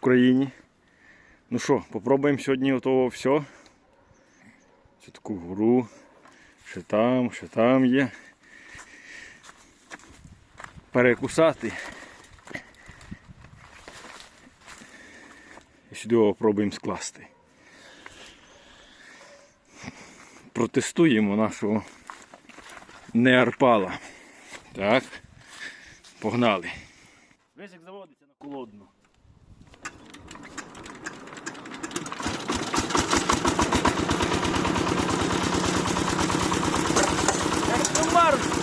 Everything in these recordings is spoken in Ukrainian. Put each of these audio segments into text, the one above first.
Україні. Ну що, попробуємо сьогодні отого все. Цю таку гору. Ще там, ще там є. Перекусати. І сюди його пробуємо скласти. Протестуємо нашого неарпала. Так. Погнали. Весь як заводиться на холодну. Як комар!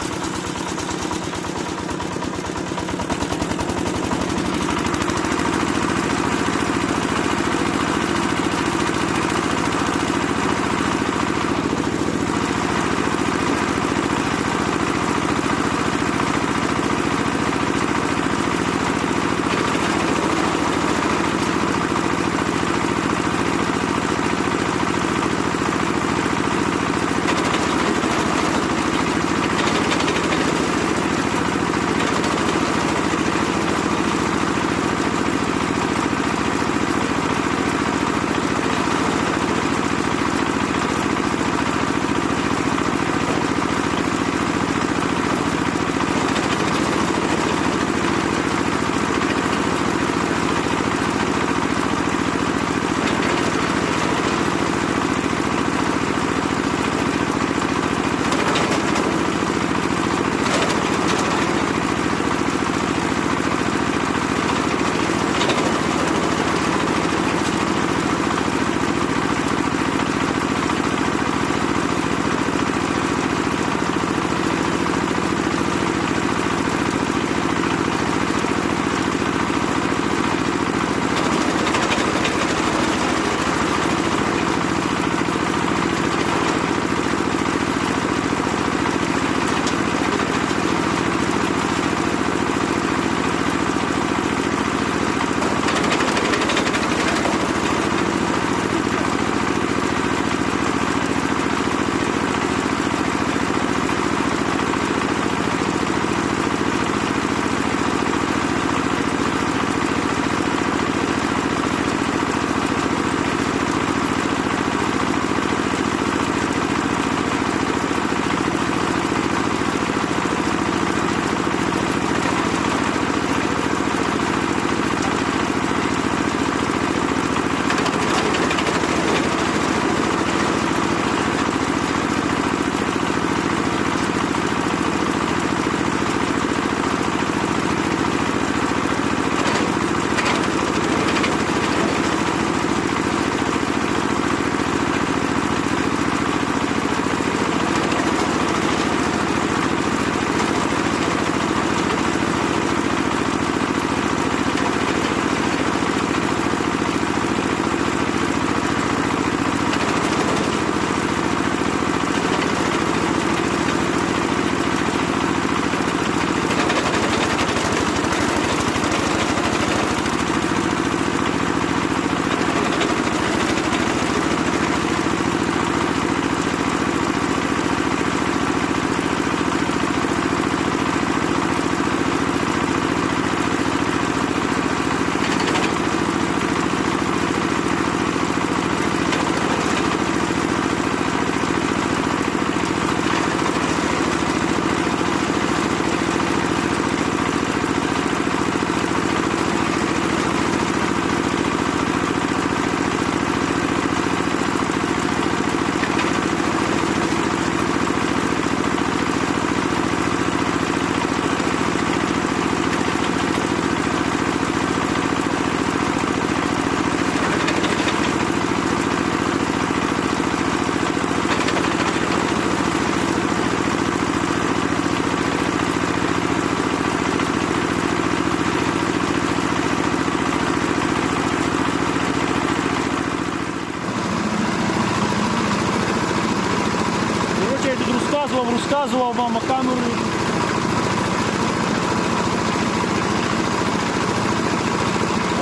Камеру.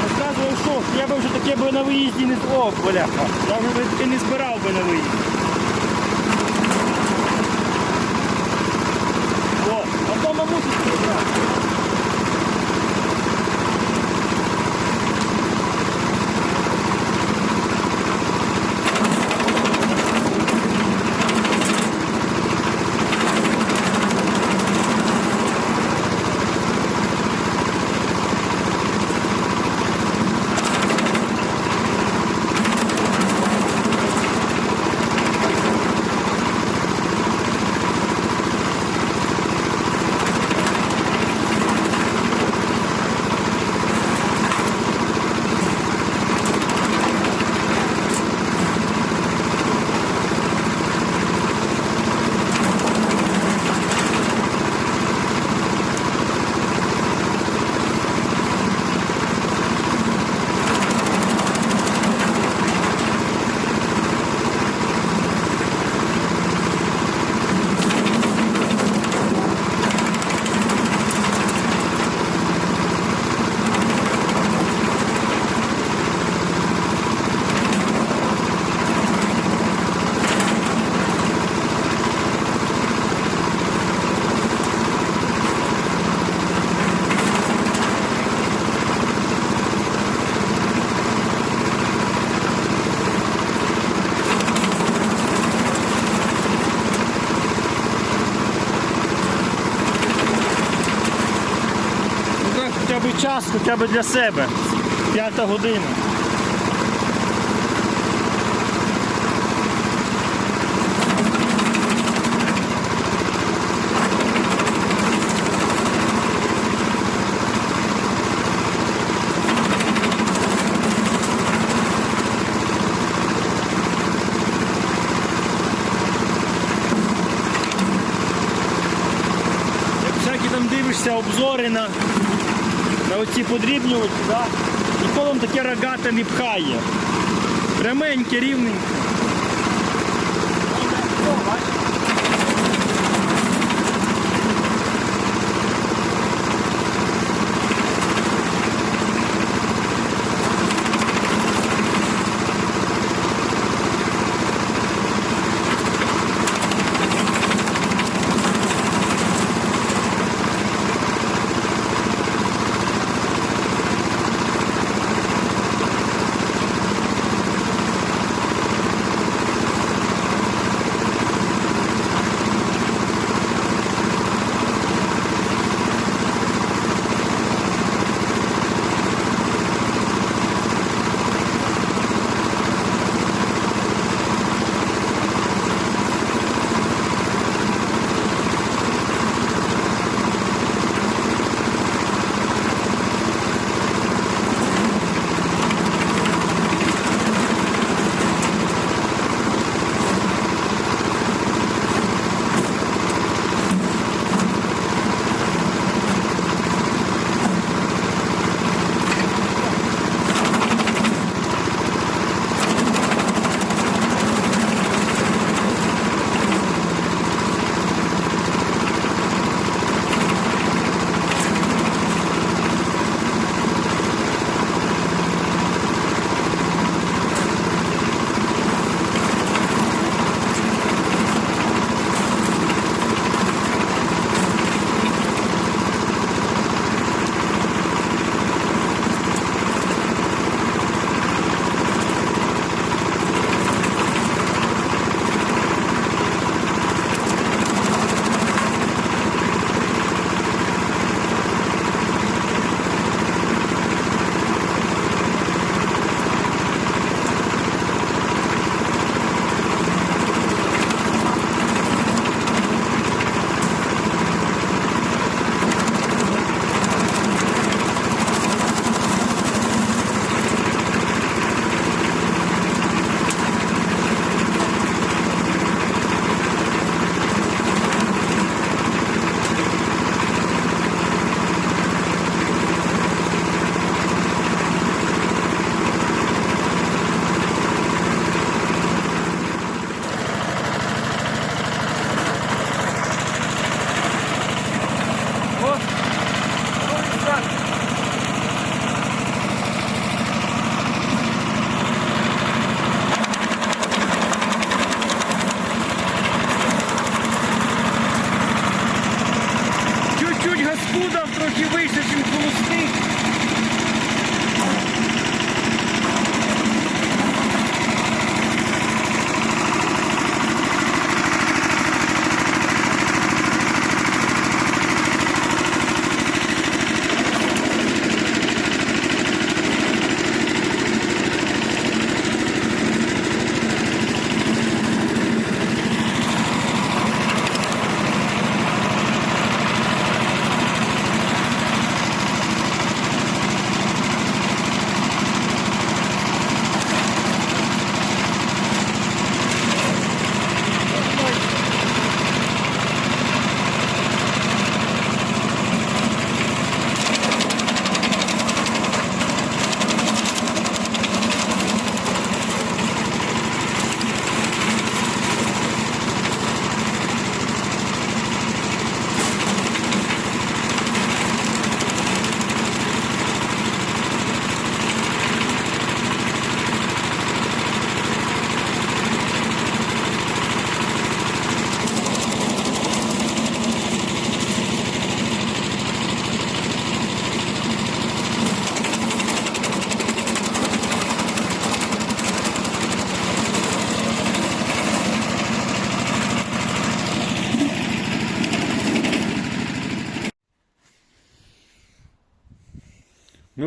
Розказував, що я би вже таке би на виїзді не О, бляха. Я вже таке не збирав би на виїзді. О, а то брати. Хоча б для себе. П'ята година. Як там дивишся обзори на оці подрібнювачі, да? і колом таке рогате не пхає. Пряменьке, рівненьке.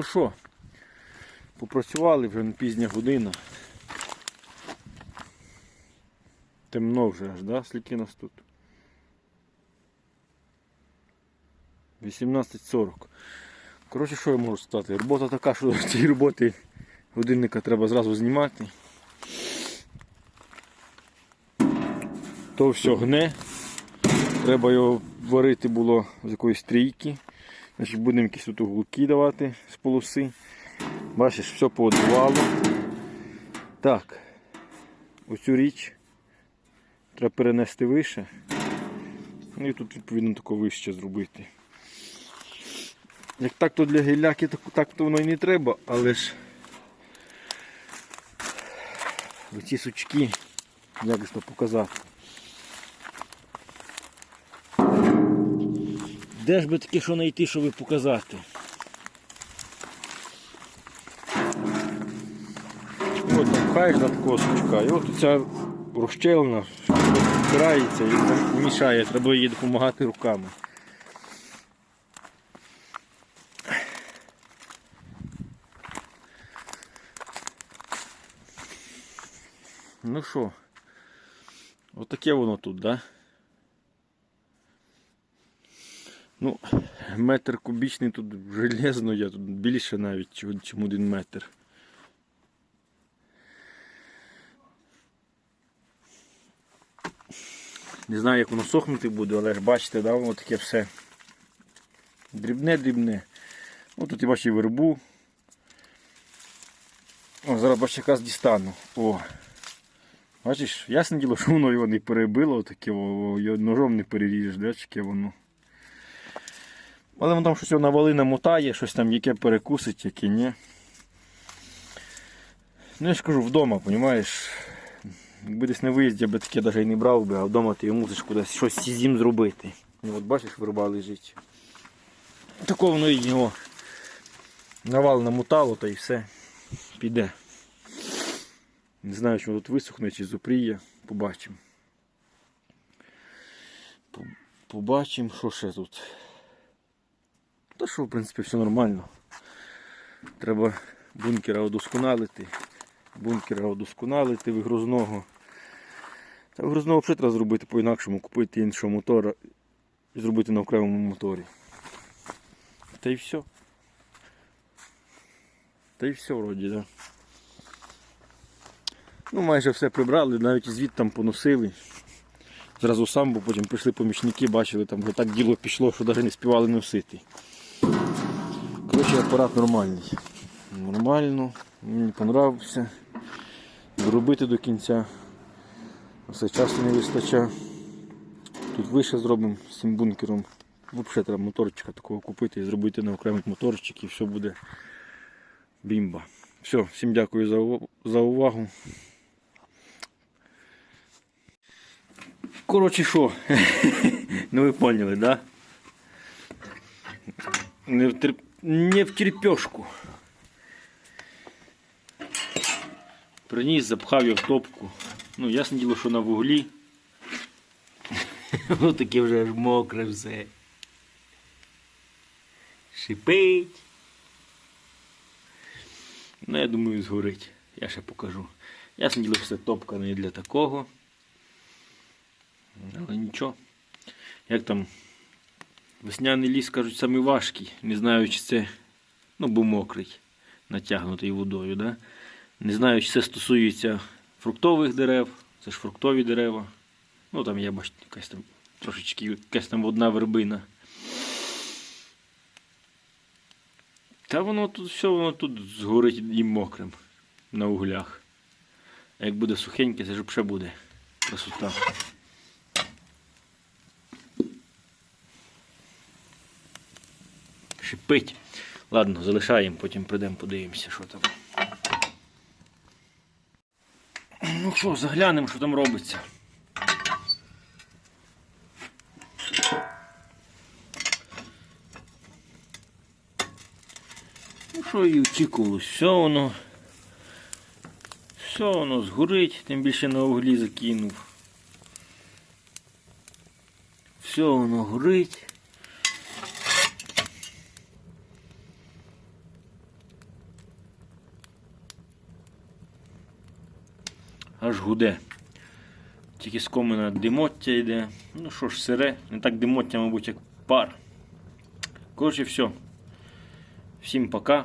Що, попрацювали вже пізня година. Темно вже аж, да? Скільки нас тут? 18.40. Коротше, що я можу сказати? Робота така, що цієї роботи годинника треба зразу знімати. То все гне. Треба його варити було з якоїсь трійки. Значить, будемо якісь тут уголки давати з полоси. Бачиш, все поодувало. Так, оцю річ треба перенести вище. Ну і тут відповідно тако вище зробити. Як так то для гіляки, так, так то воно і не треба, але ж оці сучки, як то показати. Де ж би таке що знайти, щоб показати? От там пхаєш на такого і от ця розщелина впирається і мішає, треба їй допомагати руками. Ну що, отаке воно тут, да? Ну, метр кубічний тут железно є, тут більше навіть, чим один метр. Не знаю, як воно сохнути буде, але бачите, да, воно таке все дрібне-дрібне. Ну тут я бачу вербу. О, зараз бачу, якраз дістану. О. Бачиш, ясне діло, що воно його не перебило, таке, о, його ножом не переріжеш, де таке воно. Але воно там щось його навали намотає, щось там яке перекусить, яке ні. Ну я ж кажу, вдома, розумієш. Якби десь на виїзді я би таке навіть і не брав би, а вдома ти мусиш кудись щось з ним зробити. І от бачиш, верба лежить. Такого воно і його навал намотало та і все. Піде. Не знаю, чи тут висохне, чи зупріє. Побачимо. Побачимо, що ще тут. Та що, в принципі, все нормально. Треба бункера удосконалити. Бункера удосконалити вигрузного. Та вигрузного взагалі треба зробити по-інакшому, купити іншого мотора і зробити на окремому моторі. Та й все. Та й все вроді. Да. Ну, майже все прибрали, навіть звід там поносили. Зразу сам, бо потім прийшли помічники, бачили, там вже так діло пішло, що навіть не співали носити. Коротше, апарат нормальний. Нормально, мені понравився. Доробити до кінця. Все часу не вистачає. Тут вище зробимо з цим бункером. Взагалі треба моторчика такого купити і зробити на окремий моторчик і все буде бімба. Все, всім дякую за, увагу. Коротше що, ну ви поняли, да? Не в, тер... не в терпешку. Приніс, запхав його в топку. Ну, ясне діло, що на вуглі. Воно таке вже аж мокре все. Шипить. Ну, я думаю, згорить. Я ще покажу. Ясне діло, що це топка не для такого. Але нічого. Як там весняний ліс, кажуть, самий важкий. Не знаю, чи це, ну, був мокрий, натягнутий водою. Да? Не знаю, чи це стосується фруктових дерев. Це ж фруктові дерева. Ну там є, бачите, якась там трошечки якась там одна вербина. Та воно тут все воно тут згорить і мокрим на углях. А як буде сухеньке, це ж ще буде красота. Шипить. Ладно, залишаємо, потім прийдемо, подивимося, що там. Ну що, заглянемо, що там робиться. Ну що і очікувалось, все воно. Все воно згорить, тим більше на углі закинув. Все воно горить. Гуде. Тільки з комина димоття йде. Ну що ж, сире, не так димоття, мабуть, як пар. Коротше, все. Всім пока.